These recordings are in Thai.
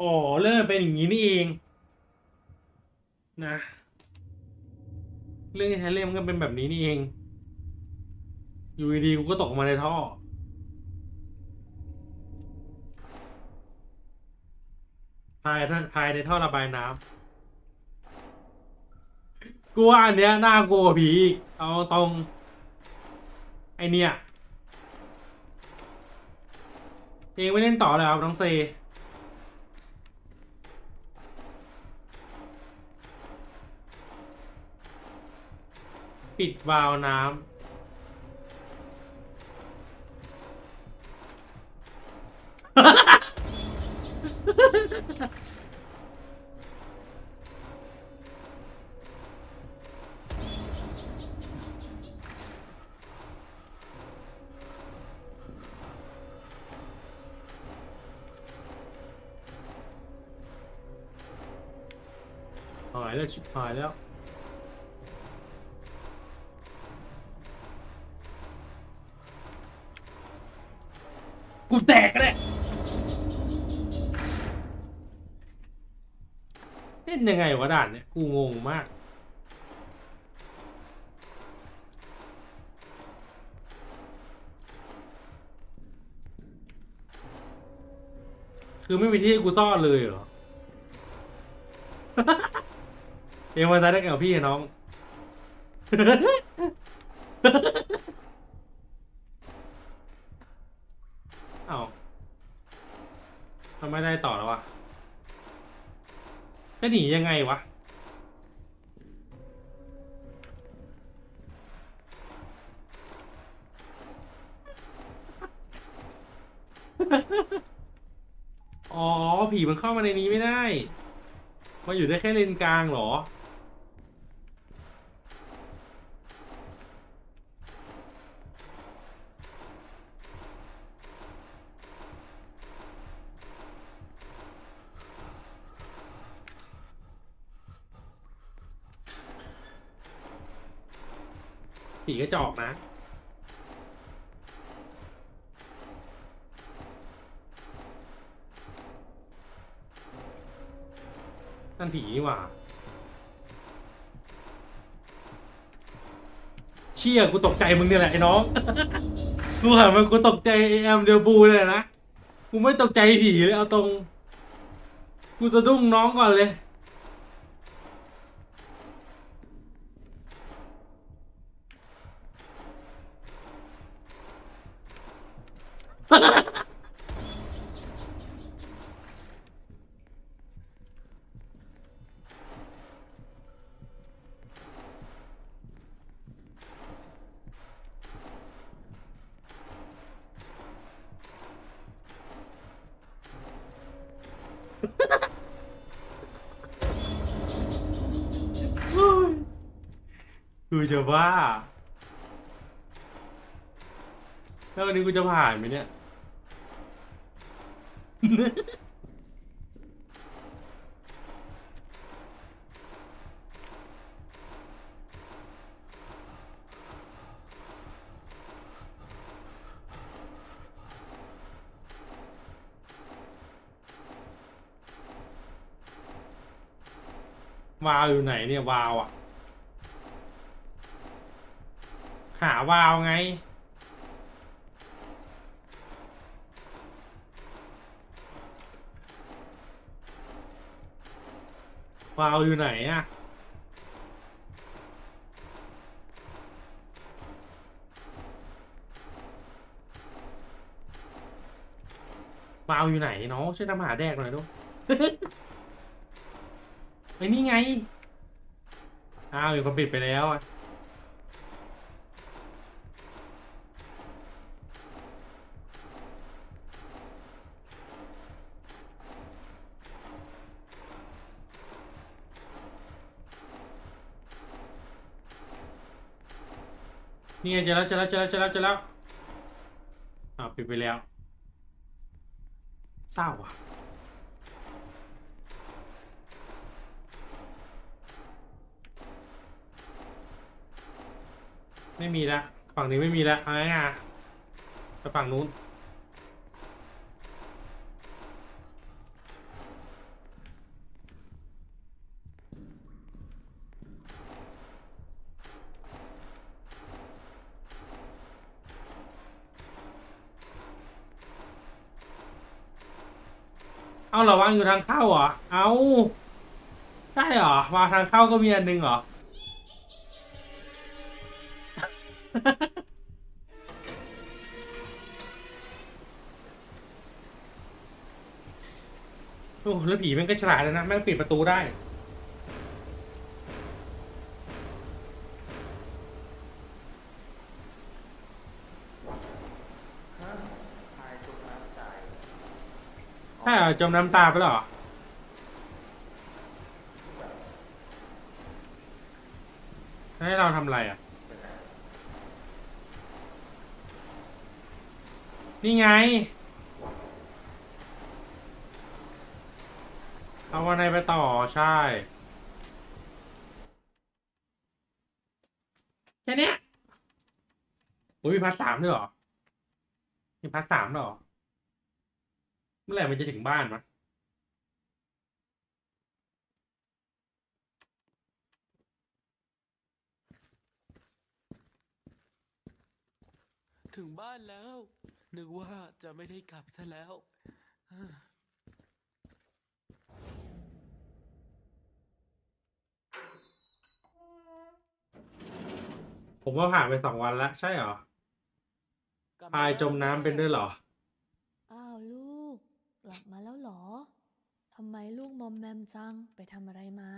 อ๋อเรื่องมันเป็นอย่างนี้นี่เอง นะ เรื่องที่แท้เรื่องมันก็เป็นแบบนี้นี่เอง อยู่ดีๆกูก็ตกมาในท่อ ภายในภายในท่อระบายน้ำกูว่าอันเนี้ยน่ากลัวผี เอาตรง ไอเนี่ยเองไม่เล่นต่อเลยครับน้องเซ ปิดวาล์วน้ำหายแล้วชิบหายแล้ว เล่นยังไงวะด่านเนี่ย กูงงมาก คือไม่มีที่ให้กูซ่อนเลยเหรอ เอ็งมาตายได้กับพี่น้อง เอาทำไมได้ต่อแล้ววะ จะหนียังไงวะ อ๋อ ผีมันเข้ามาในนี้ไม่ได้ มาอยู่ได้แค่เลนกลางเหรอ ผีกระจอกนะ นั่นผีนี่หว่า เชี่ยกูตกใจมึงเนี่ยแหละไอ้น้อง กูหันมากูตกใจไอ้แอมเดลบูเลยนะ กูไม่ตกใจผีเลยเอาตรง กูสะดุ้งน้องก่อนเลย คือจะว่า แล้ววันนี้กูจะผ่านไหมเนี่ย วาวอยู่ไหนเนี่ยวาวอะ หาวาวไง วาวอยู่ไหนอะวาวอยู่ไหนเนาะช่วยทำหาแดกหน่อยดูไอ้นี่ไงอ้าวมีคนปิดไปแล้วอะ นี่ไงเจอแล้วเจอแล้วเจอแล้วเจอแล้วเจอแล้วอ่าปิดไปแล้วเศร้าอะไม่มีละ ฝั่งนี้ไม่มีละเอาง่ายๆไปฝั่งนู้น เอาเหรอวางอยู่ทางเข้าเหรอ เอาใช่เหรอวางทางเข้าก็มีอันหนึ่งเหรอ โอ้แล้วผีมันก็ฉลาดเลยนะ แม่งปิดประตูได้ ใช่เหรอจมน้ำตาไปแล้วเหรอให้เราทำอะไรอะ นี่ไง เอาวันไหนไปต่อใช่ แค่เนี้ยโอ้ยมีพาร์ทสามด้วยเหรอมีพาร์ทสามด้วยเหรอ มื่อไหร่มันจะถึงบ้านวะถึงบ้านแล้ว นึกว่าจะไม่ได้กลับซะแล้ว ผมว่าผ่านไปสองวันแล้ว ใช่เหรอกลับพายจมน้ำเป็นด้วยเหรออ้าวลูกก ลับมาแล้วเหรอ ทำไมลูกมอมแมมจังไปทำอะไรมา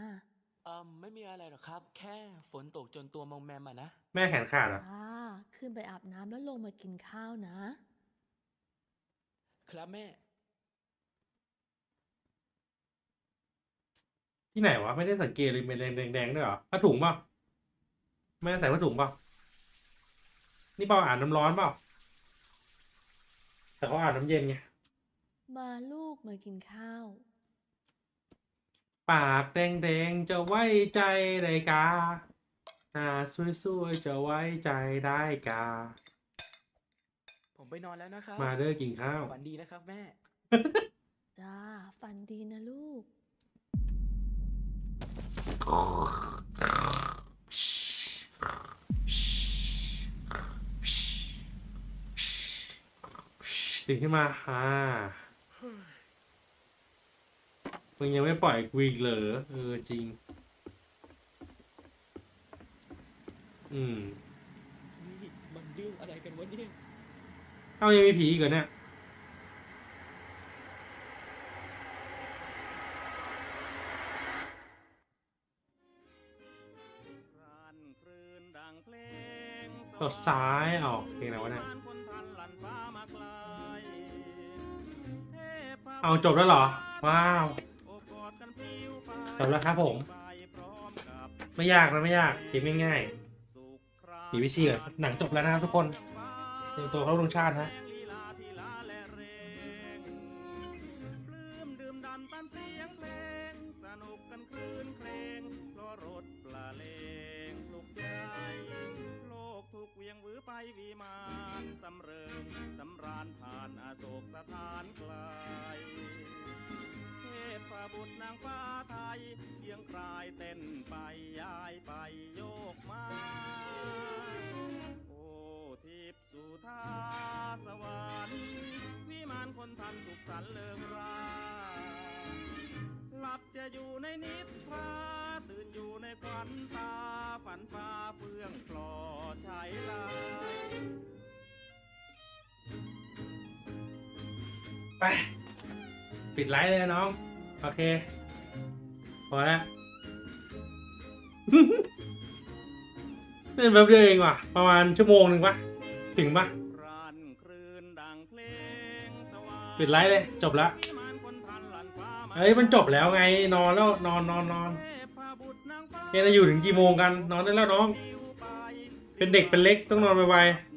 อืมไม่มีอะไรหรอกครับ แค่ฝนตกจนตัวมองแมมอะนะ แม่แขนขาดเหรอะจ้า ขึ้นไปอาบน้ำแล้วลงมากินข้าวนะ ครับแม่ ที่ไหนวะ ไม่ได้สังเกตเลยเป็นแดงๆด้วยเหรอผ้าถุงเปล่าไม่ได้ใส่ผ้าถุงเปล่านี่เปล่าอาบน้ำร้อนเปล่าแต่เขาอาบน้ำเย็นไง มาลูกมากินข้าว ปากแดงๆจะไว้ใจได้กาหน้าสวยๆจะไว้ใจได้กา ผมไปนอนแล้วนะครับมาเด้อกินข้าว ฝันดีนะครับแม่ จ้าฝันดีนะลูก ตื่นขึ้นมาอ่า มึงยังไม่ปล่อยกูอีกเหรอเออจริง อืมนี่มันเรื่องอะไรกันวะเนี่ยเอ้ายังมีผีอีกเหรอเนี่ยตดซ้ายออกเพลงอะไรวะเนี่ยเอาจบแล้วเหรอ ว้าว จบแล้วครับผม ไม่ยากนะไม่ยากเกมง่ายๆผีวิชีก่อนหนังจบแล้วนะครับทุกคนเตรียมตัวเข้าลงชาติฮะดื่มดำตามเสียงเพลงสนุกกันคลื่นเครงเพราะรถปลาเลงปลุกใจโลกถูกเหวียงหวือไปวิมานสำเริงสำราญผ่านอาโศกสถานไกล เทพบุตรนางฟ้าไทยเพียงคลายเต้นไปย้ายไปโยกมา โอ้ทิพสุธาสวรรค์วิมานคนทันสุขสันเลิงราหลับจะอยู่ในนิทราตื่นอยู่ในควันตา ฝันฟ้าเฟื่องปลอชายลายไป ปิดไลฟ์เลยน้อง โอเค พอแล้วเล่นแป๊บเดียวเองว่ะ ประมาณชั่วโมงหนึ่งปะถึงปะรันคลื่นดังเพลงสวรรค์ปิดไลฟ์เลย จบล้ววิมานคนทันลั่นฟ้าาเฮ้ยมันจบแล้วไงนอนแล้วนอนนอนนอนเทพบุตรนางฟ้าเนี่ยจะอยู่ถึงกี่โมงกัน นอนได้แล้วน้อง เป็นเด็กเป็นเล็กต้องนอนไวเ